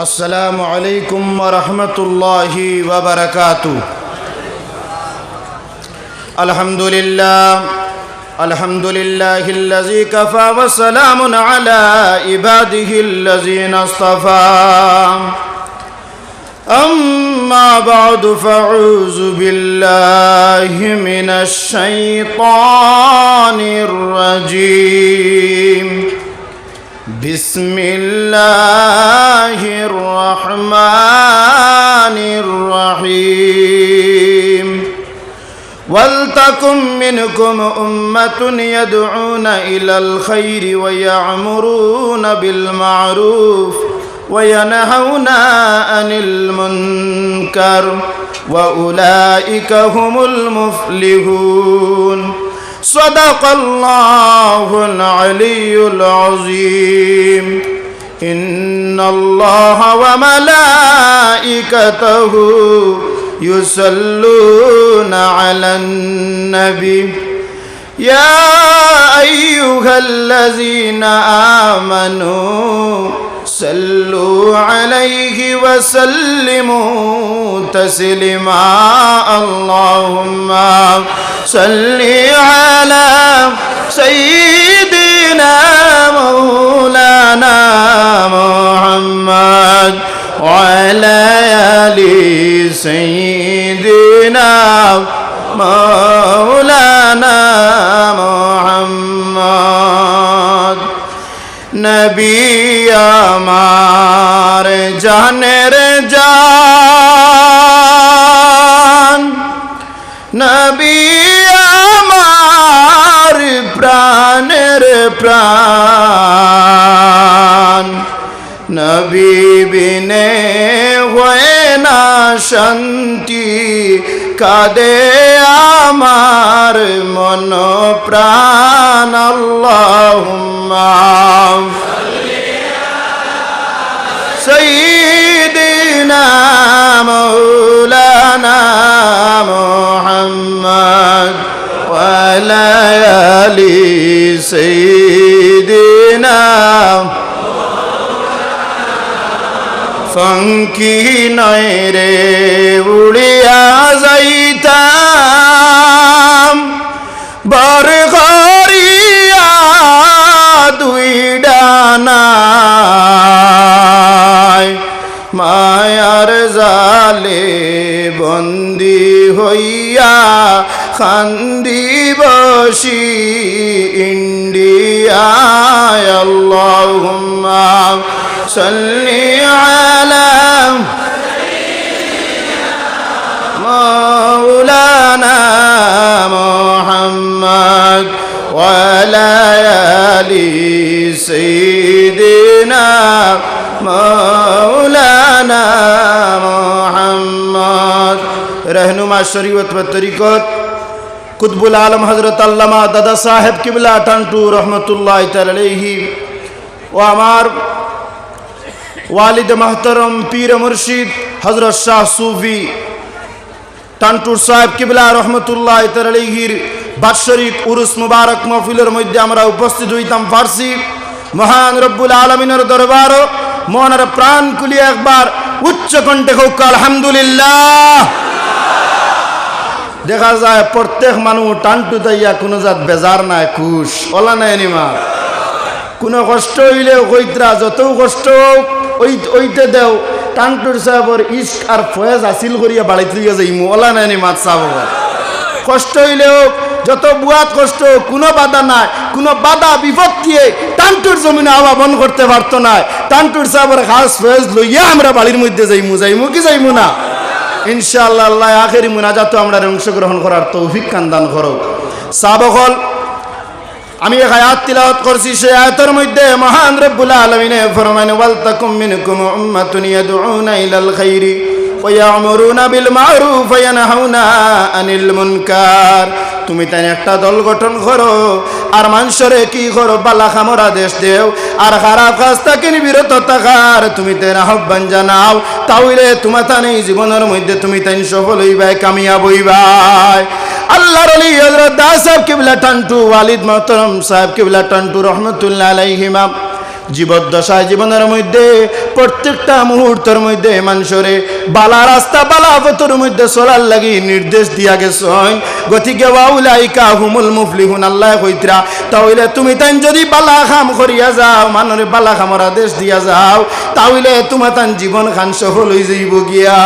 السلام عليكم ورحمة الله وبركاته الحمد لله الحمد لله الذي كفى وسلام على عباده الذين اصطفى أما بعد فاعوذ بالله من الشيطان الرجيم بسم الله الرحمن الرحيم ولتكن منكم أمة يدعون إلى الخير ويعمرون بالمعروف وينهون عن المنكر وأولئك هم المفلحون صدق الله العلي العظيم. إن الله وملائكته يصلون على النبي. يا أيها الذين آمنوا صلوا عليه وسلموا تسليما. اللهم صل على سيدنا مولانا محمد وعلى آل سيدنا مولانا محمد. নবী আমার জানের জান। নবী আমার প্রাণের প্রাণ। নবী বিনে হয় না শান্তি, কাদে আমার মন প্রাণ আল্লাহুম্মা। سيدنا مولانا محمد وعلى آل سيدنا ফঙ্কি নয় রে উড়িয়া যাইতাম বর ঘরিয়া দুই ডানায় মায়ার জালে বন্দি হইয়া খান্দি বসি ইন্ডিয়ায় আল্লাহুম্মা সাল্লি আলা مولانا محمد وعلى آل سيدنا مولانا रहनुमा शरीयत व तरीक़त कुतबुल आलम हज़रत अल्लामा दादा साहेब किबला टंटू रहमतुल्लाह तलही ও আমার ওয়ালিদ মাহতরম পীর মুর্শিদ হজরত শাহ সুফি টান্টুর সাহেব কিবলা রহমতুল্লাহ তরলিহির বাৎসরিক উরুস মুবারক মহফিলের মধ্যে আমরা উপস্থিত হইতাম ফার্সি মহান রব্বুল আলমিনের দরবার মনের প্রাণ কুলি একবার উচ্চ কণ্ঠে হোক, আলহামদুলিল্লাহ। দেখা যায় প্রত্যেক মানুষ টান্টু তাইয়া কোনো জাত বেজার নাই, খুশ। ওলা নাই নিমা কোনো কষ্ট হইলেও কইত্রা যত কষ্ট হোক ওই ওইতে দেও। টান্টুর সাহেবর ইস্ক আর ফয়েজ আসিল করিয়া বাড়িতে লইয়া যাই ওলা নাইনি মাত সাহেব কষ্ট হইলেও যত বুয়াত কষ্ট কোনো বাধা নাই। কোনো বাধা বিপত্তিয়ে টান্টুর জমিনে আওয়া বন করতে পারতো না টান্টুর সাহেবর খাস ফয়েজ লইয়া আমরা বাড়ির মধ্যে যাইমু। যাইমু কি যাইমু না? ইনশাআল্লাহ আল্লাহ আখেরি মুনাজাত আমরা অংশগ্রহণ করার তৌফিক কান্দান করো সাবকল, আমি এক তিলাওয়াত করছি আয়াতের মধ্যে মহান রব্বুল আলামিনে ফরমান ওয়াল তাকুম মিনকুম উম্মাতুন ইয়াদউনা ইলাল খাইরি ওয়া ইয়ামুরুনা বিল মারুফ ওয়া আনিল মুনকার। তুমি তাই একটা দল গঠন করো আর মানুষরে কি করো বালা খামরা দেশ দেও? আর খারাপ কাজ তাকে বিরত থাকার তুমি তাই আহ্বান জানাও। তাহলে তোমার তানে জীবনের মধ্যে তুমি তাই সফল হইবাই, কামিয়াব হইবাই। আল্লাহর আলী দাস সাহেব কিবলা টান্টু, ওয়ালিদ মোহতরম সাহেব কিবলা টান্টু রহমতুল্লাহ আলাইহিমা। জীবদ্দশায় জীবনের মধ্যে, প্রত্যেকটা মুহূর্তের মধ্যে মানুষরে বালা রাস্তা, বালা পথর মধ্যে চলার লাগি নির্দেশ দিয়া গেছেন গতিকে ওয়াউলাইকা হুমুল মুফলিহুন, আল্লাহ কইতরা, তাহলে তুমি তাই যদি বালা খাম করিয়া যাও মানুরে বালা খামর আদেশ দিয়া যাও, তাহলে তোমার তান জীবন খান সফল হয়ে যাইব গিয়া।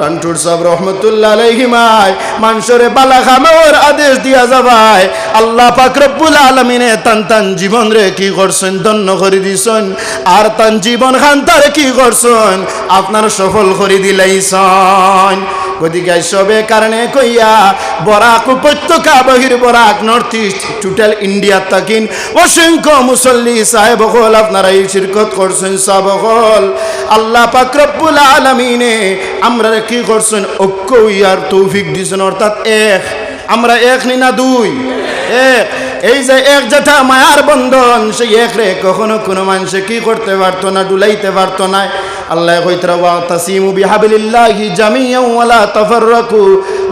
টন্টুর সব রহমতুল্লাহ আলাইহিমায়। মানসরে বালা খামর আদেশ দিয়া যাবায়। আল্লাহ পাক রব্বুল আলমিনে তান তান জীবন রে কি করছেন, ধন্য করে দিছেন। আর তান জীবন খান তার কি করছেন, আপনার সফল করে দিলাইছেন। গতিকে সবে কারণে কইয়া, বরাক উপত্যকা বহির Barak north east total India তাকিন। অসংখ্য মুসল্লি, সাহেব হল, আপনারা এই শিরকত করছেন, সব হল। আল্লাহ পাকরব্বুল আলমিনে আমরা কি করছেন? ঐক্য ইয়ার তৌফিক দিছেন, অর্থাৎ এক। আমরা এক নি না দুই? এক। এই যে এক যেটা মায়ার বন্ধন, সেই এক রে কখনো কোনো মানুষে কি করতে পারতো না ডুলাইতে পারতো না। আল্লাহ কইতরা ওয়া তাসিমু বিহাবিলিল্লাহি জামিয়ান ওয়ালা তাফাররাকু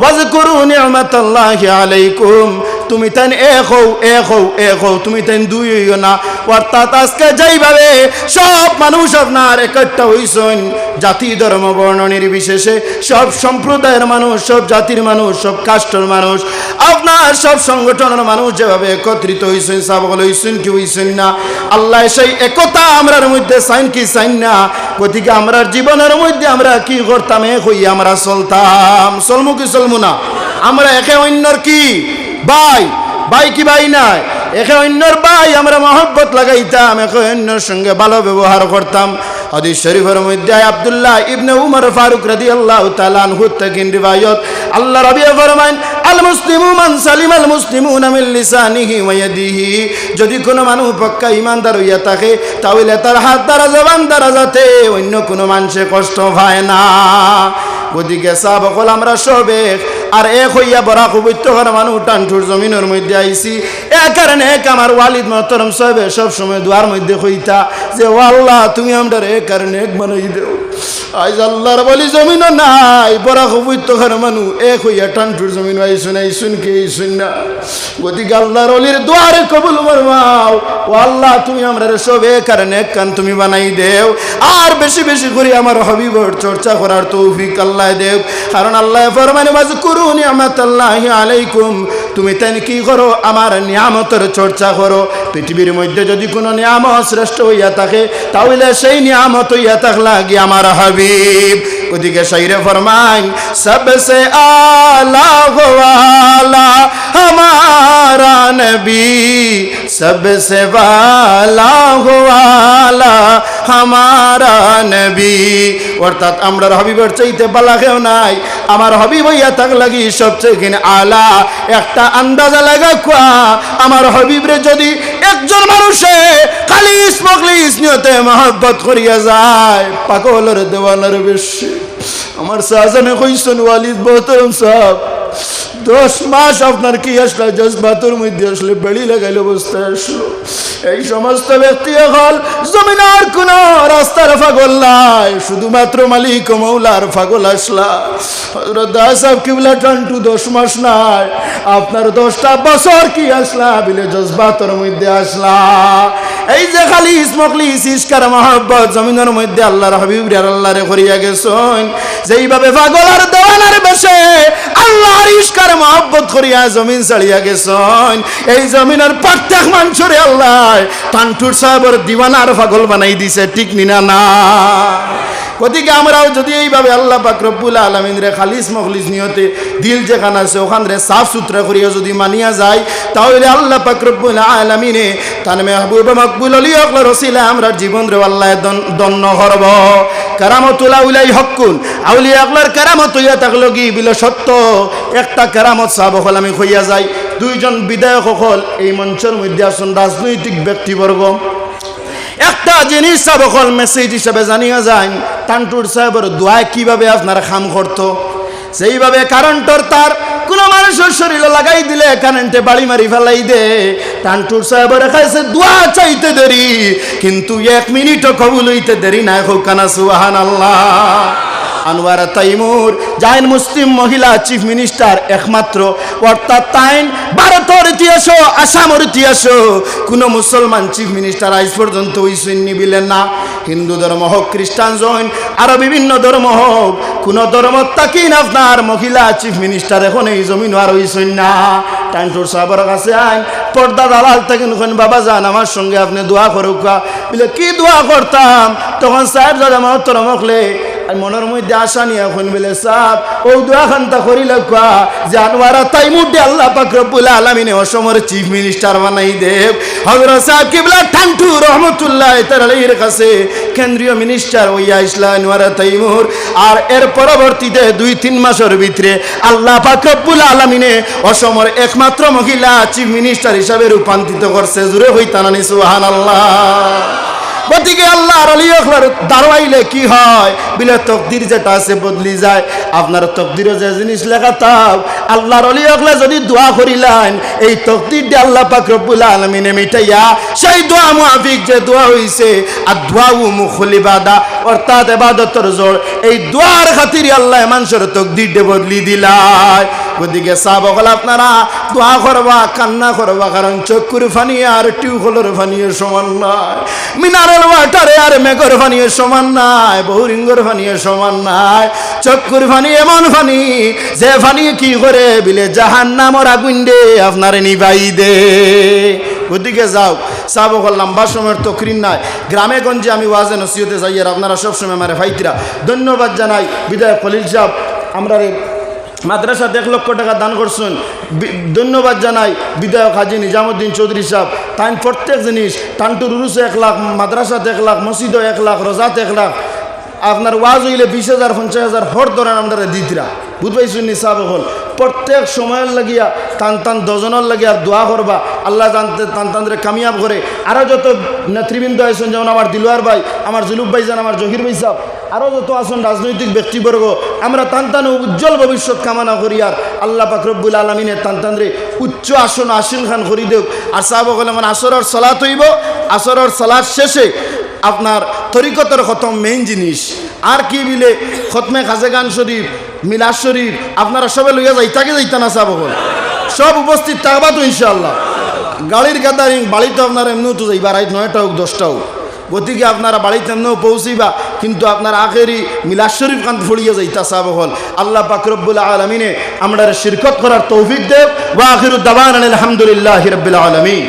ওয়াজকুরু নি'মাতাল্লাহি আলাইকুম তুমি তেন এক হও এক হও এক হও, তুমি তেন দুই হইও না। অর্থাৎ আজকে যেইভাবে সব মানুষ আপনার একটা হইছেন, জাতি ধর্ম বর্ণ নির্বিশেষে, সব সম্প্রদায়ের মানুষ, সব জাতির মানুষ, সব কাস্টর মানুষ, আপনার সব সংগঠনের মানুষ যেভাবে একত্রিত হইছেন, সাবল হইছেন কি হইছেন না। আল্লাহ সেই একতা আমরার মধ্যে সাইন কি সাইন না? গতিকে আমরার জীবনের মধ্যে আমরা কি করতাম এক হই আমরা চলতাম। চলমু কি চলমু না? আমরা একে অন্যর কি? ভাই ভাই কি ভাই নাই? একে অন্যর ভাই, আমরা মহব্বত লাগাইতাম একে অন্যর সঙ্গে ভালো ব্যবহার করতাম। হাদিস শরীফের মধ্যে আব্দুল্লাহ ইবনে উমর ফারুক রাদিয়াল্লাহু তাআলা আনহু থেকে রিওয়ায়াত আল্লাহ রাবি ফরমান আল মুসলিমু মান সালিম আল মুসলিমুনা মিন লিসানিহি ওয়া ইয়াদিহি। যদি কোনো মানুষ পক্কা ইমানদার হইয়া থাকে, তাহলে তার হাত দ্বারা, জবান দ্বারা যাতে অন্য কোনো মানুষে কষ্ট পায় না। গতিকে সাহাব হল আমরা সবে আর এক হইয়া বরা কুবৈত্য ঘর মানুষ টানঠুর জমিনের মধ্যে আইছি এ কারণে এক আমার ওয়ালিদ মহতরম সাহেব সব সময় দুয়ার মধ্যে হইতা যে ও আল্লাহ তুমি আমরা এ কারণে এক বানাই দেও আজ আল্লাহর বলি জমিন নাই বড়া কুবৈত্য ঘর মানুষ এক হইয়া টানঠুর জমিন আইসুন আইসুন না। গতিকে আল্লাহর অলির দুয়ারে কবুল মরমাও ও আল্লাহ, তুমি আমরা সব কারণে এক কান তুমি বানাই দেও। আর বেশি বেশি করে আমার হবিবর চর্চা করার তৌফিক আল্লাহ দেব কারণ আল্লাহ ফরমানে বাজ করু নিয়ামত আল্লাহ আলাইকুম। তুমি তাই কি করো? আমার নিয়ামতের চর্চা করো। পৃথিবীর মধ্যে যদি কোনো নিয়ামত শ্রেষ্ঠ হইয়া থাকে, তাহলে সেই নিয়ামত হইয়া থাকলা কি আমার হাবিব? ওদিকে শাইরে ফরমাই, সবসে আলা হওয়ালা হামারা নবী। সবসে বালা হওয়ালা নবী। অর্থাৎ আমরা হবিবের চাইতে বালা কেউ নাই। আমার হবি ভাইয়া তাক লাগি সবচেয়ে আলা। একটা আন্দাজা লাগা কুয়া, আমার হবিবরে যদি একজন মানুষে খালি স্মগলিস নিয়তে মহব্বত করিয়া যায়, পাগলের দেওয়ালের বেশি। আমার সাজানে কইসন ওয়ালিদ বহতরম সাহেব। দশ মাস আপনার কি আসলো জজবাতুর মধ্যে আসলে বেড়ি লাগাইল অবস্থায় আসলো? এই সমস্ত ব্যক্তি এখন জমিনার কোন রাস্তার ফাগল নাই, শুধুমাত্র মালিক মৌলার ফাগল আসলা। হজরত সাহেব কিবলা টান্টু দশ মাস নাই, আপনার দশটা বছর কি আসলা বিলে জজবাতর মধ্যে আসলা? এই যে খালি ইসমকলি ইস্কার মহব্বত, জমিনের মধ্যে আল্লাহর হাবিব আল্লাহরে করিয়া গেছেন। যেইভাবে পাগলার দেওয়ানার বেশে আল্লাহর ইস্কার, মহব্বত করিয়া জমিন ছাড়িয়া গেছেন। এই জমিনের প্রত্যেক মানুষরে আল্লাহ টানটুর সাহেবের দিওয়ানার পাগল বানাই দিছে, ঠিক নিনা না? গতিকে আমরাও যদি এইভাবে আল্লাহ পাক রব্বুল আলমিন রে খালিস মখলিস নিয়তে দিল যেখান আছে, ওখান রে সাফ সুতরা করিয়া যদি মানিয়া যায়, তাহলে আল্লাহ পাক রব্বুল আলমিনে তান মেহবুব মকবুল আলী অকল রসিলা আমরা জীবন রে আল্লাহ দন্ন করব। কারামতুল আউলাই হকুন আউলি আকলার কারামত হইয়া থাকল কি বিল সত্য। একটা কারামত সাহাব হল আমি হইয়া যাই। দুইজন বিধায়ক হল এই মঞ্চের মধ্যে আসুন রাজনৈতিক ব্যক্তিবর্গ। একটা জিনিস সব হল মেসেজ হিসাবে জানিয়া যায় টান্টুর সাহেবের দোয়ায় কীভাবে আপনারা খাম করতো? সেইভাবে কারেন্টর তার কোনো মানুষের শরীরে লাগাই দিলে, কারেন্টে বাড়ি মারি ফেলাই দে। টান্টুর সাহেবের খাইছে দোয়া চাইতে দেরি, কিন্তু এক মিনিটও কবুল হইতে দেরি না হোক, কানা সুবাহান আল্লাহ আনোয়ারা তাইমুর জাইন মুসলিম মহিলা চিফ মিনিস্টার একমাত্র। অর্থাৎ তাইন ভারতের ইতিহাস আসামের ইতিহাস কোনো মুসলমান চিফ মিনিস্টার আজ পর্যন্ত ওই সৈন্য বিলেন না। হিন্দু ধর্ম হোক, খ্রিস্টান জৈন, আরও বিভিন্ন ধর্ম হোক, কোনো ধর্ম তাকিন আপনার মহিলা চিফ মিনিস্টার এখন এই জমিন আর ওই সৈন্য টাইমটোর সাহাবার কাছে আইন পর্দা দালাল থাকেন ওখানে বাবা যান, আমার সঙ্গে আপনি দোয়া করুক বলে, কি দোয়া করতাম? তখন সাহেব দাদা মহত্তর মকলে মনের মধ্যে আশা নিয়ে এখন বলে, সাহ, ও দোয়া খান্তা করিল যে আনোয়ারা তাই মুড্ডে আল্লাহ পাক রব্বুল আলামিনে অসমর চিফ মিনিস্টার বানাই দেব। হযরত সাহেব কিবলা ঠান্টু রহমতুল্লাহ তাআলার কাছে কেন্দ্রীয় মিনিস্টার হইয়া ইসলা আনোয়ারা তাইমুর। আর এর পরবর্তীতে দুই, তিন মাসের ভিতরে আল্লাহ পাক রব্বুল আলামিনে অসমর একমাত্র মহিলা চিফ মিনিস্টার হিসাবে রূপান্তরিত করছে। জুড়ে হইতানানি, সুবহানাল্লাহ। গতিকে আল্লাহ দাঁড়াইলে কি হয়? বিলে তকদির যেটা আছে বদলি যায়। আপনার তকদিরও যে জিনিস লেখা তাও আল্লাহর আলী আখলা যদি দোয়া করিলেন, এই তকদির দিয়ে আল্লাহ পাক আলমিনে মিটাইয়া, সেই দোয়া মাফিক যে দোয়া হইছে আর দোয়া উ মুখলিবাদা অর্থাৎ এবাদতর জোর। এই দোয়ার খাতিরে আল্লাহ মানুষের তকদির দিয়ে বদলি দিলায় ওদিকে চাব হল আপনারা দোয়া করবা, কান্না করবা, কারণ চক্ষুর ফানি আর টিউবওয়েলের ফানিয়ে সমান নাই। মিনারেল ওয়াটারে আর মেঘর ফানিয়ে সমান নাই। বহুরিঙ্গর ফানিয়ে সমান নাই। চক্ষুর ফানি এমন ফানি, যে ফানি কি করে? বিলে জাহান নামর আগুন দে আপনার নিবাই দে। ওদিকে যাও। হল, লম্বা সময়ের তকরিন নাই। গ্রামে গঞ্জে আমি ওয়াজে নসিহতে যাই আর আপনারা সবসময় আমার ভাইতিরা। ধন্যবাদ জানাই। বিদায় খলিল সাহেব, আমরা মাদ্রাসা এক লক্ষ টাকা দান করছেন। ধন্যবাদ জানাই। বিধায়ক হাজি নিজামুদ্দিন চৌধুরী সাহেব তাই প্রত্যেক জিনিস, টান্টুর উরুসে এক লাখ, মাদ্রাসাত এক লাখ মসজিদও এক লাখ, রোজাত এক লাখ। আপনার ওয়াজ হইলে বিশ হাজার, পঞ্চাশ হাজার, হর ধরেন আমরা দিতরা। বুঝবাইছেন নি সাহেব হল প্রত্যেক সময়ের লাগিয়া টান টান দজনের লাগিয়া দোয়া করবা আল্লাহ জানতে টান টানরে কামিয়াব করে আরও যত নেতৃবৃন্দ আছেন যেমন আমার দিলওয়ার ভাই আমার জুলুব ভাই যান আমার জহির ভাই সাহেব আরও যত আছেন রাজনৈতিক ব্যক্তিবর্গ আমরা টান টান উজ্জ্বল ভবিষ্যৎ কামনা করি আর আল্লাহ পাক রব্বুল আলমিনের টান টানরে উচ্চ আসন আসিল খান করি দেব আর সাহেব হলে মানে আসরের সলাত হইব। আসরের সলাদ শেষে আপনার তরিকতের খতম মেইন জিনিস। আর কি বিলে খতমে খাজেগান শরীফ মিলাদ শরীফ, আপনারা সবে লইয়া যাইতাকে যাইতা না চাব সব উপস্থিত থাকবা তো ইনশাল্লাহ গাড়ির গ্যাদারিং বাড়িতে আপনার এমনিও তো যাইবা রাইত নয়টা হোক, দশটা হোক। গতিকে আপনারা বাড়িতে এমনিও পৌঁছিবা, কিন্তু আপনার আখেরি মিলাদ শরীফ কান্ত ফুড়িয়ে যাইতা চাব হল। আল্লাহ পাকরবুল আলমিনে আমরা শিরকত করার তৌফিক দেব ওয়া আখিরুদ্দাবান আলহামদুলিল্লাহ রবিল আলমিন।